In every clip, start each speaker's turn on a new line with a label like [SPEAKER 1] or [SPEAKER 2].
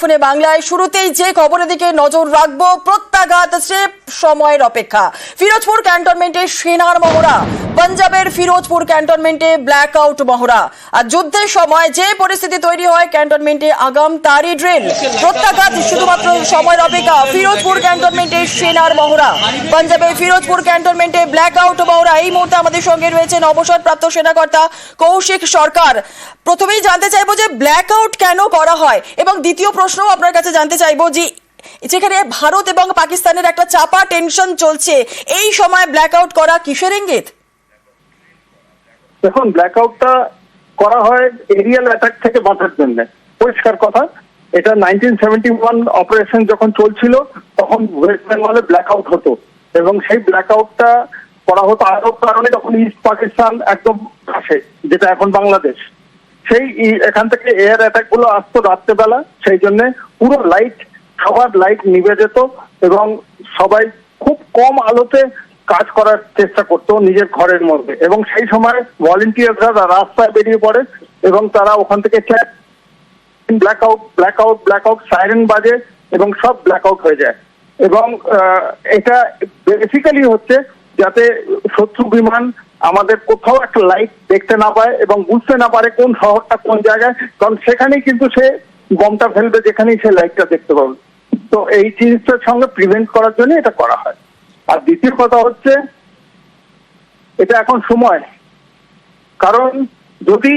[SPEAKER 1] ফোনে বাংলায় শুরুতেই যে খবরের দিকে নজর রাখব প্রত্যাঘাত স্রেফ সময়ের অপেক্ষা। ফিরোজপুর ক্যান্টনমেন্টে সেনার মহড়া, পাঞ্জাবের ফিরোজপুর ক্যান্টনমেন্টে ব্ল্যাক আউট মহড়া। আর যুদ্ধের সময় যে পরিস্থিতি তৈরি হয় ক্যান্টনমেন্টে আগাম তারই ড্রিল প্রত্যাঘাত শুধুমাত্র সময়ের অপেক্ষা, ফিরোজপুর ক্যান্টনমেন্টে সেনার মহড়া। পাঞ্জাবের ফিরোজপুর ক্যান্টনমেন্টে ব্ল্যাক আউট মহড়া। এই মুহূর্তে আমাদের সঙ্গে রয়েছেন অবসরপ্রাপ্ত সেনাকর্তা কৌশিক সরকার। প্রথমেই জানতে চাইব যে ব্ল্যাক আউট কেন করা হয়? এবং দ্বিতীয় প্রশ্ন আপনার কাছে জানতে চাইব যে যেখানে ভারত এবং পাকিস্তানের একটা চাপা টেনশন চলছে। এই সময় ব্ল্যাক আউট করা কিসের ইঙ্গিত?
[SPEAKER 2] দেখুন ব্ল্যাকআউটটা করা হয় এরিয়াল অ্যাটাক থেকে বাঁচার জন্য। পরিষ্কার কথা, এটা নাইনটিন অপারেশন যখন চলছিল, তখন ওয়েস্ট বেঙ্গলে ব্ল্যাকআউট হতো। এবং সেই ব্ল্যাকআউটটা করা হতো আরব কারণে যখন ইস্ট পাকিস্তান একদম আসে, যেটা এখন বাংলাদেশ সেই এখান থেকে এয়ার অ্যাটাকগুলো আসতো রাত্রেবেলা, সেই জন্য পুরো লাইট সবার লাইট নিভে যেত এবং সবাই খুব কম আলোতে কাজ করার চেষ্টা করতো নিজের ঘরের মধ্যে। এবং সেই সময় ভলেন্টিয়াররা রাস্তায় বেরিয়ে পড়ে এবং তারা ওখান থেকে black out black out black out siren বাজে এবং সব ব্ল্যাক আউট হয়ে যায়। এবং এটা বেসিক্যালি হচ্ছে যাতে শত্রু বিমান আমাদের কোথাও একটা লাইট দেখতে না পায় এবং বুঝতে না পারে কোন শহরটা কোন জায়গায়, কারণ সেখানেই কিন্তু সে বমটা ফেলবে যেখানেই সে লাইটটা দেখতে পাবে। তো এই জিনিসটার সঙ্গে প্রিভেন্ট করার জন্য এটা করা হয়। আর দ্বিতীয় কথা হচ্ছে, এটা এখন সময় কারণ যদি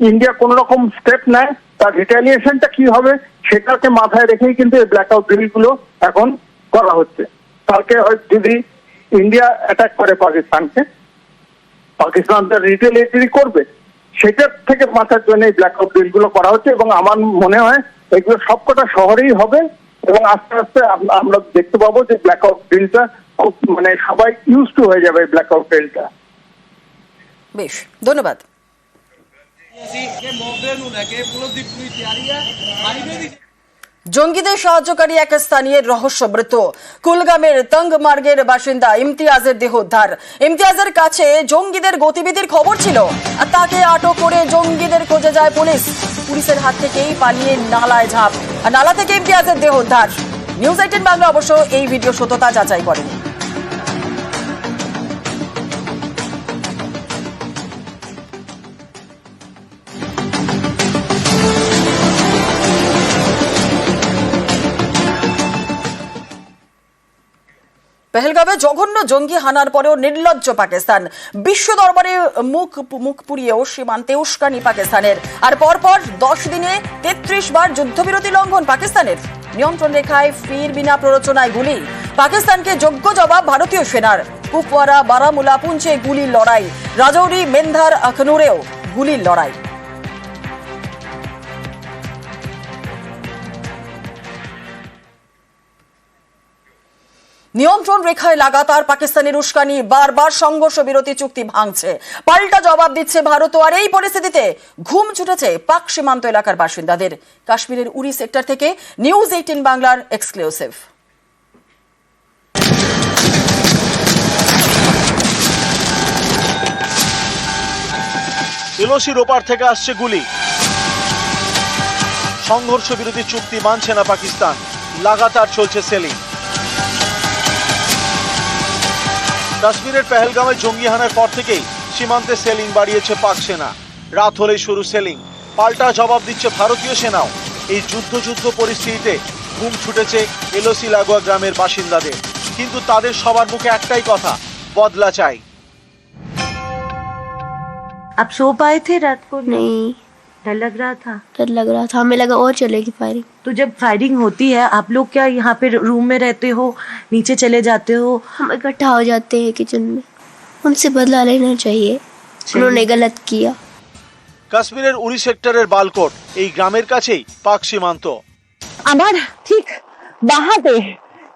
[SPEAKER 2] ইন্ডিয়া কোন রকম স্টেপ নেয়, তার রিটালিয়েশনটা কি হবে, সেটাকে মাথায় রেখেই কিন্তু এই ব্ল্যাক আউটগুলো এখন করা হচ্ছে। কালকে যদি ইন্ডিয়া অ্যাটাক করে পাকিস্তানকে, পাকিস্তান তার রিটেলিয়েটারি করবে, সেটার থেকে বাঁচার জন্য এই ব্ল্যাক আউটগুলো করা হচ্ছে এবং আমার মনে হয় এগুলো সবকটা শহরেই হবে। এবং আস্তে আস্তে আমরা দেখতে পাবো যে ব্ল্যাক আউট ড্রিলটা খুব মানে সবাই ইউজ টু হয়ে যাবে ব্ল্যাক আউট ড্রিলটা
[SPEAKER 1] বেশ, ধন্যবাদ। জঙ্গিদের সাহায্যকারী এক স্থানীয় রহস্য মৃত। কুলগামের তঙ্গ মার্গের বাসিন্দা ইমতিয়াজের দেহ উদ্ধার। ইমতিয়াজের কাছে জঙ্গিদের গতিবিধির খবর ছিল। তাকে আটক করে জঙ্গিদের খোঁজে যায় পুলিশ। পুলিশের হাত থেকেই পালিয়ে নালায় ঝাঁপ। আর নালা থেকে ইমতিয়াজের দেহ উদ্ধার। নিউজ এইটিন বাংলা অবশ্য এই ভিডিও সত্যতা যাচাই করেনি। পেহেলগামে জঘন্য জঙ্গি হানার পরেও নির্লজ্জ পাকিস্তান। বিশ্ব দরবারে মুখ মুখ পুড়িয়েও সীমান্তে উস্কানি পাকিস্তানের। আর পরপর দশ দিনে তেত্রিশ বার যুদ্ধবিরতি লঙ্ঘন পাকিস্তানের। নিয়ন্ত্রণ রেখায় ফির বিনা প্ররোচনায় গুলি। পাকিস্তানকে যোগ্য জবাব ভারতীয় সেনার। কুপওয়ারা, বারামুলা, পুঞ্চে গুলির লড়াই। রাজৌরি, মেন্ধার, আখনুরেও গুলির লড়াই। নিয়ন্ত্রণ রেখায় লাগাতার পাকিস্তানের উস্কানি, বারবার সংঘর্ষ বিরতি চুক্তি ভাঙছে। পাল্টা জবাব দিচ্ছে ভারত আর এই পরিস্থিতিতে ঘুম ছুটেছে পাক সীমান্ত এলাকার বাসিন্দাদের। কাশ্মীরের উড়ি সেক্টর থেকে নিউজ এইটিন বাংলার এক্সক্লুসিভ।
[SPEAKER 3] এলওসির ওপার থেকে আসছে গুলি। সংঘর্ষ বিরতি চুক্তি মানছে না পাকিস্তান। লাগাতার চলছে সেলিং। কাশ্মীরের পেহেলগামে জঙ্গি হানার পর থেকেই সীমান্তে সেলিং বাড়িয়েছে পাক সেনা রাত হলেই শুরু সেলিং পাল্টা জবাব দিচ্ছে ভারতীয় সেনাও এই যুদ্ধ যুদ্ধ পরিস্থিতিতে ঘুম ছুটেছে এলওসি লাগোয়া গ্রামের বাসিন্দাদের কিন্তু তাদের সবার মুখে একটাই কথা বদলা চাই
[SPEAKER 4] आप सो पाए थे रात को
[SPEAKER 5] नहीं
[SPEAKER 4] डर लग रहा था
[SPEAKER 5] डर लग रहा था हमें लगा और चलेगी फायरिंग
[SPEAKER 4] तो जब फायरिंग होती है आप लोग क्या यहाँ पे रूम में रहते हो नीचे चले जाते हो
[SPEAKER 5] हम इकट्ठा हो जाते हैं किचन में उनसे बदला लेना चाहिए उन्होंने गलत किया
[SPEAKER 3] কাশ্মীরের উড়ি সেক্টরের বালকোট এই গ্রামের কাছেই পাক সীমান্ত
[SPEAKER 6] আমার ঠিক বাহাতে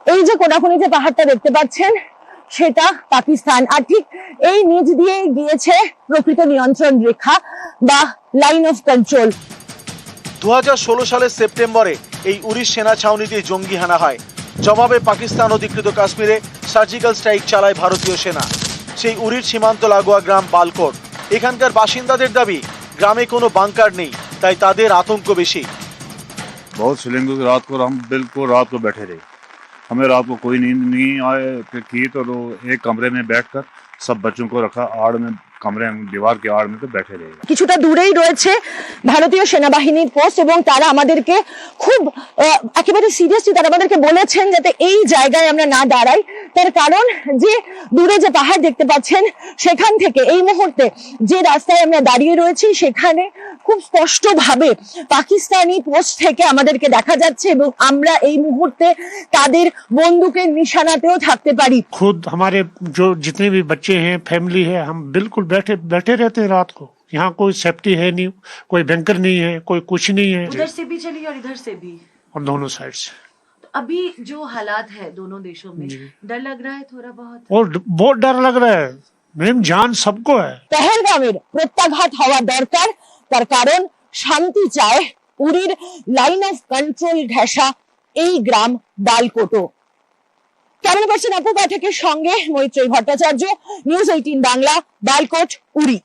[SPEAKER 6] এই যে কোনাকুনি যে পাহাড়টা দেখতে পাচ্ছেন সেটা পাকিস্তান আর ঠিক এই নিচ দিয়ে গিয়েছে প্রকৃত নিয়ন্ত্রণ রেখা বা লাইন অফ কন্ট্রোল
[SPEAKER 3] দু সালের সেপ্টেম্বরে এই উড়িষ সেনা ছাউনিতে জঙ্গি হানা হয় জবাবে পাকিস্তান অধিকৃত কাশ্মীরে সার্জিক্যাল স্ট্রাইক চালায় ভারতীয় সেনা সেই উড়ির সীমান্ত লাগোয়া গ্রাম বালকোট এখানকার বাসিন্দাদের দাবি গ্রামে কোনো বাংকার নেই তাই তাদের আতঙ্ক বেশি
[SPEAKER 7] बहुत सीलिंग हुई रात को हम बिल्कुल रात को बैठे रहे हमें रात को कोई नींद नहीं आए कि की तो लो एक कमरे में बैठकर सब बच्चों को रखा आड़ में कमरे में दीवार के आड़ में तो बैठे रहे
[SPEAKER 6] কিছুটা দূরেই রয়েছে ভারতীয় সেনাবাহিনীর পোস্ট এবং তারা আমাদেরকে খুব আহ, একেবারে সিরিয়াসলি তারা আমাদেরকে বলেছেন যাতে এই জায়গায় আমরা না দাঁড়াই তার কারণ যে দূরে যে পাহাড় দেখতে পাচ্ছেন সেখান থেকে এই মুহূর্তে যে রাস্তায় আমরা দাঁড়িয়ে রয়েছি সেখানে খুব স্পষ্ট ভাবে পাকিস্তানি পোস্ট থেকে আমাদেরকে দেখা যাচ্ছে এবং আমরা এই মুহূর্তে তাদের বন্দুকের নিশানাতেও থাকতে পারি
[SPEAKER 8] खुद हमारे जो जितने भी बच्चे हैं फैमिली है हम बिल्कुल बैठे बैठे रहते हैं रात को यहाँ कोई सेफ्टी है नहीं कोई बैंकर नहीं है कोई कुछ नहीं है
[SPEAKER 4] उधर से भी चलिए और इधर से भी
[SPEAKER 8] और दोनों साइड से
[SPEAKER 4] अभी जो हालात है दोनों देशों में डर लग रहा है थोड़ा बहुत
[SPEAKER 8] और ड- बहुत डर लग रहा है मैम जान सबको है
[SPEAKER 6] পেহেলগামের প্রত্যাঘাত হওয়া দরকার তার কারণ শান্তি চায় উড়ির লাইন অফ কন্ট্রোল ঘেঁষা এই গ্রাম বালকোটো ক্যামেরা পার্সন অপু পাঠকের সঙ্গে মৈত্রী ভট্টাচার্য নিউজ এইটিন বাংলা বালকোট উড়ি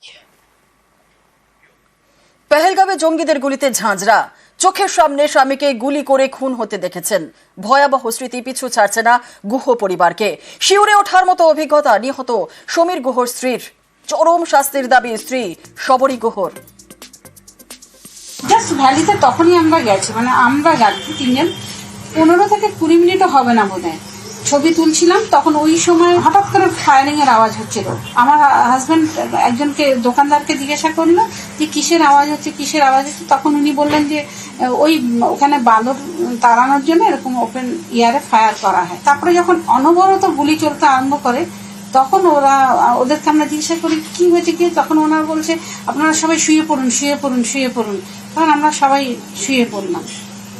[SPEAKER 1] পেহেলগামে জঙ্গিদের গুলিতে ঝাঁঝরা চোখের সামনে স্বামীকে গুলি করে খুন হতে দেখেছেন। ভয়াবহ স্মৃতি পিছু ছাড়ছে না গুহ পরিবারকে। শিউরে ওঠার মতো অভিজ্ঞতা নিহত সমীর গুহর স্ত্রীর। চরম শাস্তির দাবি স্ত্রী শবরী গুহর।
[SPEAKER 9] ভ্যালিতে তখনই আমরা গেছি মানে আমরা যাচ্ছি তিনজন। পনেরো থেকে কুড়ি মিনিটও হবে না বোধ ছবি তুলছিলাম, তখন ওই সময় হঠাৎ করে ফায়ারিং এর আওয়াজ হচ্ছিল। আমার হাজবেন্ড একজনকে দোকানদারকে জিজ্ঞাসা করল যে, কিসের আওয়াজ হচ্ছে, কিসের আওয়াজ হচ্ছে? তখন উনি বললেন যে ওই ওখানে বাঁদর তাড়ানোর জন্য এরকম ওপেন ইয়ারে ফায়ার করা হয়। তারপরে যখন অনবরত গুলি চলতে আরম্ভ করে, তখন ওরা, ওদেরকে আমরা জিজ্ঞাসা করি, কি হয়েছে, কি? তখন ওনারা বলছে, আপনারা সবাই শুয়ে পড়ুন শুয়ে পড়ুন শুয়ে পড়ুন। তখন আমরা সবাই শুয়ে পড়লাম।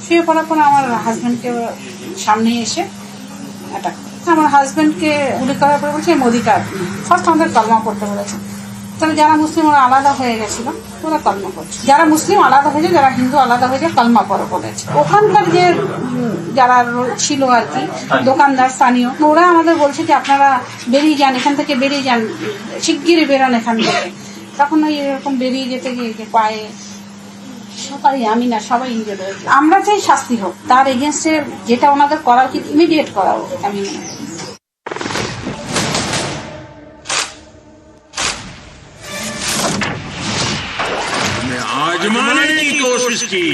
[SPEAKER 9] শুয়ে পড়ার পর আমার হাজব্যান্ডকে সামনে এসে অ্যাটাক আমার হাজব্যান্ডকে গুলি করার পরে বলছে মোদিটা ফার্স্ট আমাদের কলমা পড়তে বলেছে। তাহলে যারা মুসলিম, ওরা আলাদা হয়ে গেছিল, ওরা কলমা করছে। যারা মুসলিম আলাদা হয়েছে, যারা হিন্দু আলাদা হয়েছে কলমা পড়ে বলেছে। ওখানকার যে যারা ছিল আর কি, দোকানদার, স্থানীয়, ওরা আমাদের বলছে যে আপনারা বেরিয়ে যান, এখান থেকে বেরিয়ে যান, শিগগিরই বেরোন এখান থেকে। তখন ওই এরকম বেরিয়ে যেতে গিয়ে পায়ে সবাই আমি না, সবাই ইঞ্জুর আমরা চাই শাস্তি হোক। তার এগেনস্টে যেটা ওনাদের করা উচিত ইমিডিয়েট করা উচিত আমি
[SPEAKER 10] आजमाने की कोशिश की।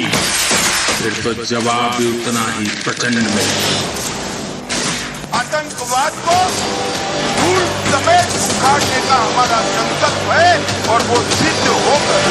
[SPEAKER 10] फिर तो जवाब भी उतना ही प्रचंड में।
[SPEAKER 7] आतंकवाद को धूल समेत उखाड़ने का हमारा संकल्प है और वो सिद्ध होकर